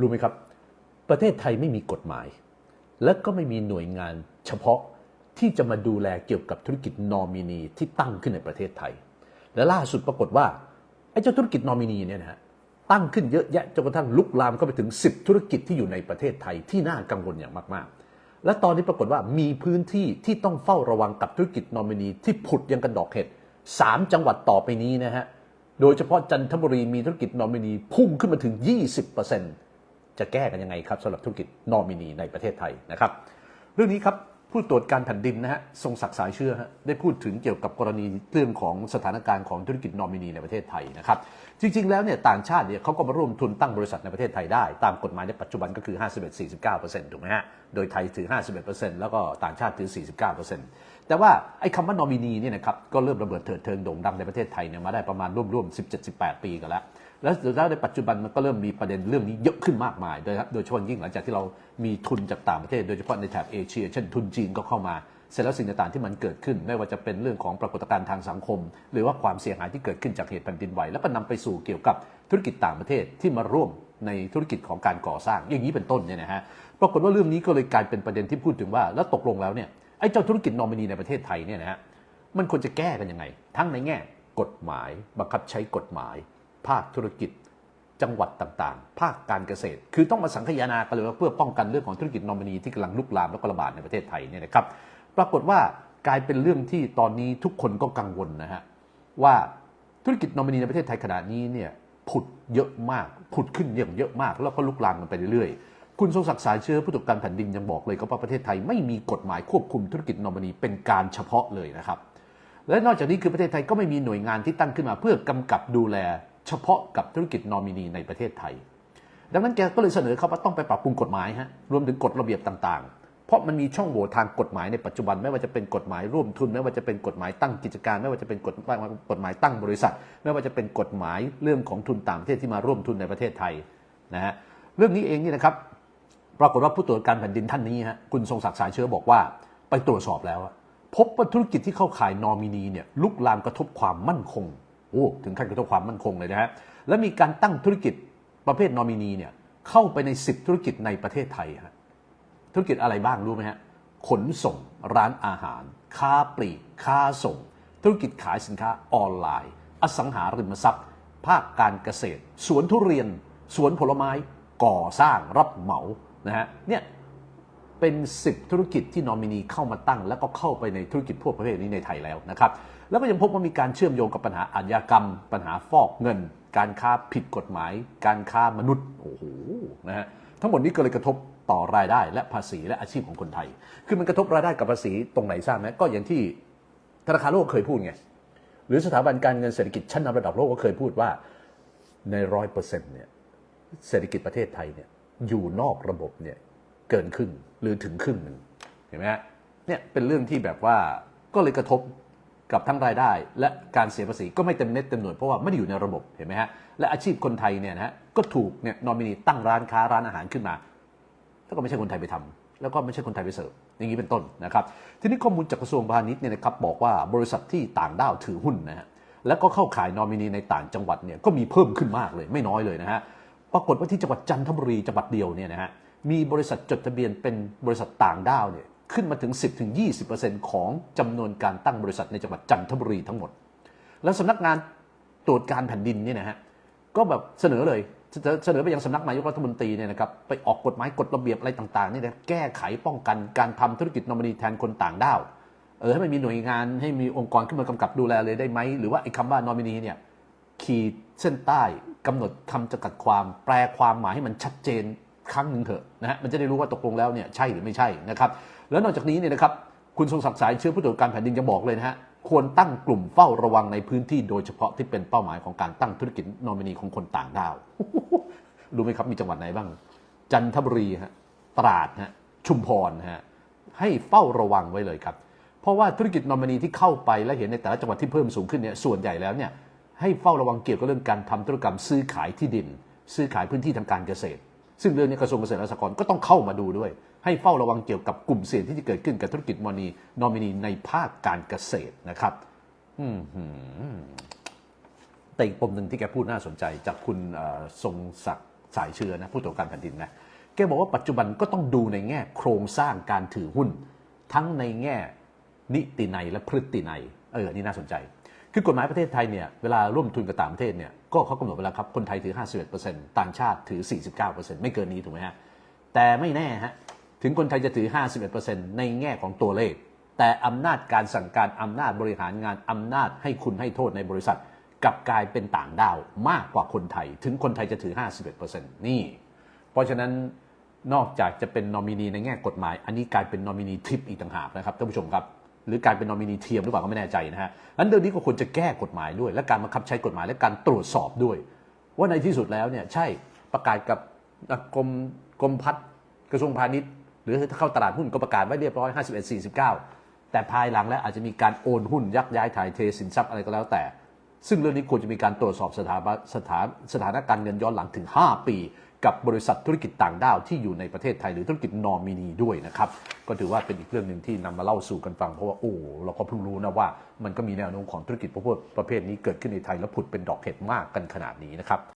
รู้ไหมครับ ประเทศไทยไม่มีกฎหมาย และก็ไม่มีหน่วยงานเฉพาะที่จะมาดูแลเกี่ยวกับธุรกิจนอมินีที่ตั้งขึ้นในประเทศไทย และล่าสุดปรากฏว่าไอ้เจ้าธุรกิจนอมินีเนี่ยนะฮะตั้งขึ้นเยอะแยะจนกระทั่งลุกลามเข้าไปถึง 10 ธุรกิจที่อยู่ในประเทศไทยที่น่ากังวลอย่างมากๆ และตอนนี้ปรากฏว่ามีพื้นที่ที่ต้องเฝ้าระวังกับธุรกิจนอมินีที่ผุดยังกันดอกเห็ดสามจังหวัดต่อไปนี้นะฮะโดยเฉพาะจันทบุรีมีธุรกิจนอมินีพุ่งขึ้นมาถึง 20% จะแก้กันยังไงครับสำหรับธุรกิจนอมินีในประเทศไทยนะครับ เรื่องนี้ครับผู้ตรวจการแผ่นดินนะฮะทรงศักดิ์สายเชื่อฮะได้พูดถึงเกี่ยวกับกรณีเรื่องของสถานการณ์ของธุรกิจนอมินีในประเทศไทยนะครับจริง ๆ แล้วเนี่ยต่างชาติเนี่ยเขาก็มาร่วมทุนตั้งบริษัทในประเทศไทยได้ ตามกฎหมายในปัจจุบันก็คือ 51-49%ถูกไหมฮะโดยไทยถือ 51%แล้วก็ต่างชาติถือ 49%แต่ว่าไอ้คำว่านอมินีเนี่ยนะครับก็เริ่มระเบิดเถิดเทิงโด่งดังในประเทศไทยเนี่ยมาได้ประมาณร่วมๆ17-18 ปีกันแล้ว แล้วแล้วในปัจจุบันมันก็เริ่มมีประเด็นเรื่องนี้เยอะขึ้นมากมายโดยโดยเฉพาะยิ่งหลังจากที่เรามีทุนจากต่างประเทศ โดยเฉพาะในแถบเอเชีย เช่นทุนจีนก็เข้ามา เสร็จแล้วสิ่งต่างๆที่มันเกิดขึ้น ไม่ว่าจะเป็นเรื่องของปรากฏการณ์ทางสังคม หรือว่าความเสียหายที่เกิดขึ้นจากเหตุแผ่นดินไหวแล้วก็นำไปสู่เกี่ยวกับธุรกิจต่างประเทศที่มาร่วมในธุรกิจของการก่อสร้าง อย่างนี้เป็นต้นเนี่ยนะฮะปรากฏว่าเรื่องนี้ก็เลยกลายเป็นประเด็นที่พูดถึงว่า แล้วตกลงแล้วเนี่ยไอ้เจ้าธุรกิจนอมินีในประเทศไทยเนี่ยนะฮะมันควรจะแก้กันยังไง ทั้งในแง่ กฎหมาย บังคับใช้กฎหมาย ภาคธุรกิจจังหวัดต่างๆ ภาคการเกษตร คือต้องมาสังคายนากันเลยว่าเพื่อป้องกันเรื่องของธุรกิจนอมินีที่กำลังลุกลามและก็ระบาดในประเทศไทยเนี่ยนะครับ ปรากฏว่ากลายเป็นเรื่องที่ตอนนี้ทุกคนก็กังวลนะฮะว่าธุรกิจนอมินีในประเทศไทยขณะนี้เนี่ยผุดเยอะมากผุดขึ้นอย่างเยอะมาก แล้วก็ลุกลามกันไปเรื่อยๆ คุณทรงศักดิ์สายเชื้อผู้ตรวจการแผ่นดินยังบอกเลยก็ว่าประเทศไทยไม่มีกฎหมายควบคุมธุรกิจนอมินีเป็นการเฉพาะเลยนะครับและนอกจากนี้คือประเทศไทยก็ไม่มีหน่วยงานที่ตั้งขึ้นมาเพื่อกำกับดูแล เฉพาะกับธุรกิจนอมินีในประเทศไทย ดังนั้นแกก็เลยเสนอเขาว่าต้องไปปรับปรุงกฎหมายฮะรวมถึงกฎระเบียบต่างๆ เพราะมันมีช่องโหว่ทางกฎหมายในปัจจุบันไม่ว่าจะเป็นกฎหมายร่วมทุน ไม่ว่าจะเป็นกฎหมายตั้งกิจการ ไม่ว่าจะเป็นกฎกฎหมายตั้งบริษัท ไม่ว่าจะเป็นกฎหมายเรื่องของทุนต่างประเทศที่มาร่วมทุนในประเทศไทยนะฮะเรื่องนี้เองนี่นะครับปรากฏว่าผู้ตรวจการแผ่นดินท่านนี้ฮะคุณทรงศักดิ์สายเชื้อบอกว่าไปตรวจสอบแล้ว พบว่าธุรกิจที่เข้าข่ายนอมินีเนี่ยลุกลามกระทบความมั่นคง อ้ถึงขั้นกระทบความมั่นคงเลยนะฮะและมีการตั้งธุรกิจประเภทนอมินีเนี่ยเข้าไปใน 10 ธุรกิจในประเทศไทยฮะธุรกิจอะไรบ้างรู้ไหมฮะขนส่งร้านอาหาร ค้าปลีก ค้าส่ง ธุรกิจขายสินค้าออนไลน์ อสังหาริมทรัพย์ ภาคการเกษตร สวนทุเรียน สวนผลไม้ ก่อสร้างรับเหมา นะฮะ เนี่ย เป็น 10 ธุรกิจที่นอมินีเข้ามาตั้ง แล้วก็เข้าไปในธุรกิจพวกประเภทนี้ในไทยแล้วนะครับ แล้วก็ยังพบว่ามีการเชื่อมโยงกับปัญหาอาชญากรรม ปัญหาฟอกเงิน การค้าผิดกฎหมาย การค้ามนุษย์โอ้โหนะฮะทั้งหมดนี้ก็เลยกระทบต่อรายได้และภาษีและอาชีพของคนไทย คือมันกระทบรายได้กับภาษีตรงไหนทราบไหมก็อย่างที่ธนาคารโลกเคยพูดไง หรือสถาบันการเงินเศรษฐกิจชั้นนำระดับโลกก็เคยพูดว่าในร้อยเปอร์เซ็นต์เนี่ยเศรษฐกิจประเทศไทยเนี่ยอยู่นอกระบบเนี่ย เกินครึ่งหรือถึงครึ่งหนึ่งเห็นไหมฮะเนี่ยเป็นเรื่องที่แบบว่าก็เลยกระทบกับทั้งรายได้ และการเสียภาษีก็ไม่เต็มเม็ดเต็มหน่วยเพราะว่าไม่ได้อยู่ในระบบเห็นไหมฮะและอาชีพคนไทยเนี่ยนะฮะก็ถูกเนี่ยนอมินีตั้งร้านค้าร้านอาหารขึ้นมาแล้วก็ไม่ใช่คนไทยไปทำแล้วก็ไม่ใช่คนไทยไปเสิร์ฟอย่างนี้เป็นต้นนะครับทีนี้ข้อมูลจากกระทรวงพาณิชย์เนี่ยนะครับบอกว่าบริษัทที่ต่างด้าวถือหุ้นนะฮะแล้วก็เข้าขายนอมินีในต่างจังหวัดเนี่ยก็มีเพิ่มขึ้นมากเลยไม่น้อยเลยนะฮะปรากฏว่าที่จังหวัดจันทบุรีจังหวัดเดียวเนี่ยนะฮะ มีบริษัทจดทะเบียนเป็นบริษัทต่างด้าวเนี่ยขึ้นมาถึง 10-20%ของจำนวนการตั้งบริษัทในจังหวัดจันทบุรีทั้งหมด แล้วสำนักงานตรวจการแผ่นดินเนี่ยนะฮะก็แบบเสนอเลยเสนอไปยังสำนักนายกรัฐมนตรีเนี่ยนะครับไปออกกฎหมายกฎระเบียบอะไรต่างๆเนี่ยนะแก้ไขป้องกันการทำธุรกิจนอมินีแทนคนต่างด้าวเออให้มันมีหน่วยงานให้มีองค์กรขึ้นมากำกับดูแลเลยได้ไหมหรือว่าไอ้คำว่านอมินีเนี่ยขีดเส้นใต้กำหนดคำจำกัดความแปลความหมายให้มันชัดเจน ครั้งหนึ่งเถอะนะฮะมันจะได้รู้ว่าตกลงแล้วเนี่ยใช่หรือไม่ใช่นะครับแล้วนอกจากนี้เนี่ยนะครับคุณทรงศักดิ์สายเชื้อผู้ตรวจการแผ่นดินยังบอกเลยนะฮะควรตั้งกลุ่มเฝ้าระวังในพื้นที่โดยเฉพาะที่เป็นเป้าหมายของการตั้งธุรกิจนอมินีของคนต่างด้าวรู้ไหมครับมีจังหวัดไหนบ้าง จันทบุรีฮะตราดฮะชุมพรฮะให้เฝ้าระวังไว้เลยครับ เพราะว่าธุรกิจนอมินีที่เข้าไปและเห็นในแต่ละจังหวัดที่เพิ่มสูงขึ้นเนี่ยส่วนใหญ่แล้วเนี่ยให้เฝ้าระวังเกี่ยวกับเรื่องการทำธุรกรรมซื้อขายที่ดิน ซื้อขายพื้นที่ทางการเกษตร ซึ่งเรื่องนี้กระทรวงเกษตรและสหกรณ์ก็ต้องเข้ามาดูด้วย ให้เฝ้าระวังเกี่ยวกับกลุ่มเสี่ยงที่จะเกิดขึ้นกับธุรกิจมอนีนอมินีในภาคการเกษตรนะครับแต่อีกปมหนึ่งที่แกพูดน่าสนใจจากคุณทรงศักดิ์สายเชื้อนะผู้ตรวจการแผ่นดินนะแกบอกว่าปัจจุบันก็ต้องดูในแง่โครงสร้างการถือหุ้น ทั้งในแง่นิตินัยและพฤตินัยเออนี่น่าสนใจ คือกฎหมายประเทศไทยเนี่ยเวลาร่วมทุนกับต่างประเทศเนี่ยก็เขากำหนดไว้แล้วครับคนไทยถือ 51%ต่างชาติถือ 49%ไม่เกินนี้ถูกไหมฮะแต่ไม่แน่ฮะถึงคนไทยจะถือ 51%ในแง่ของตัวเลข แต่อำนาจการสั่งการอำนาจบริหารงานอำนาจให้คุณให้โทษในบริษัทกลับกลายเป็นต่างด้าวมากกว่าคนไทย ถึงคนไทยจะถือ 51%นี่ เพราะฉะนั้นนอกจากจะเป็นนอมินีในแง่กฎหมาย อันนี้กลายเป็นนอมินีทิปอีกต่างหากนะครับท่านผู้ชมครับ หรือการเป็นนอมินีเทียมหรือเปล่าก็ไม่แน่ใจนะฮะอันเรื่องนี้ก็ควรจะแก้กฎหมายด้วย และการบังคับใช้กฎหมายและการตรวจสอบด้วย ว่าในที่สุดแล้วเนี่ยใช่ประกาศกับกรมกรมพัฒน์กระทรวงพาณิชย์ หรือถ้าเข้าตลาดหุ้นก็ประกาศไว้เรียบร้อย 51 49 แต่ภายหลังแล้วอาจจะมีการโอนหุ้นยักย้ายถ่ายเทสินทรัพย์อะไรก็แล้วแต่ ซึ่งเรื่องนี้ควรจะมีการตรวจสอบสถาบันสถานสถานการเงินย้อนหลังถึง 5 ปี กับบริษัทธุรกิจต่างด้าวที่อยู่ในประเทศไทยหรือธุรกิจนอมินีด้วยนะครับ ก็ถือว่าเป็นอีกเรื่องหนึ่งที่นำมาเล่าสู่กันฟัง เพราะว่าโอ้เราก็เพิ่งรู้นะว่า มันก็มีแนวโน้มของธุรกิจประเภทประเภทนี้เกิดขึ้นในไทย แล้วผุดเป็นดอกเห็ดมากกันขนาดนี้นะครับ